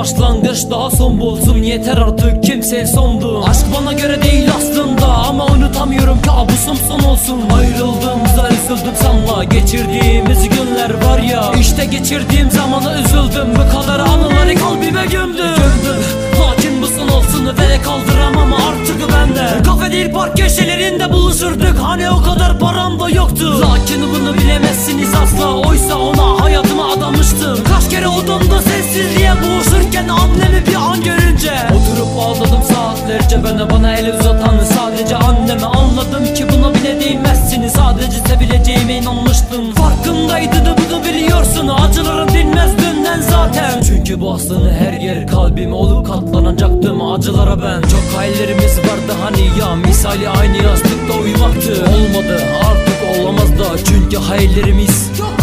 baş daha son bulsun. Yeter artık kimseye sondu. Aşk bana göre değil aslında Ama unutamıyorum. Kabusum son olsun. Ayrıldığımıza üzüldüm sanma. Geçirdiğimiz günler var ya. İşte geçirdiğim zamana üzüldüm. Bu kadar anıları kalbime gömdüm Gömdüm Lakin bu son olsun. Ve kaldıramam artık bende Kafe değil park köşelerinde buluşurduk. Hani o kadar param da yoktu. Lakin bunu bilemezsiniz asla. Oysa ona hayatımı adamıştım. Kaç kere odamda sessizliğe boğuşurken Annemi bir an görünce Oturup ağladım saatlerce Bana bana el uzatan sadece anneme Anladım ki buna bile değmezsiniz. Sadece sevileceğime inanmıştım. Farkındaydı da bunu biliyorsun Acılarım dinmez dünden zaten. Çünkü bu aslında her yer kalbim olup katlanacaktım acılara ben. Çok hayallerimiz vardı hani ya Misali aynı yastıkta uyumaktı. Olmadı artık olamaz da. Çünkü hayallerimiz çok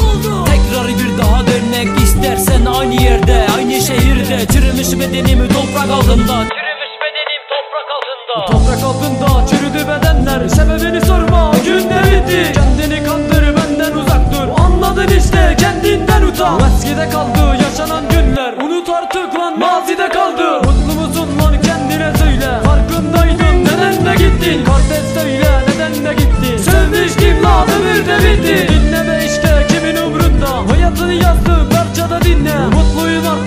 Çürümüş bedenimi toprak altında. Çürümüş bedenim toprak altında. Toprak altında çürüdü bedenler Sebebini sorma günler bitti Kendini kandır benden uzak dur. Anladın işte kendinden utan. Eskide kaldı yaşanan günler. Unut artık lan mazide kaldı. Mutlu musun lan kendine söyle. Farkındaydın neden de gittin? Kardeş söyle neden de gittin? Sevmiştim lan ömürde bitti Dinleme işte kimin umrunda? Hayatını yazdı parçada dinle. Mutluyum artık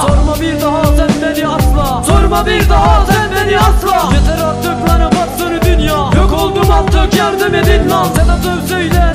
Sorma bir daha sen beni asla. Sorma bir daha sen beni asla. Yeter artık lan batsın dünya. Yok oldum artık yardım edin lan. Öz söyle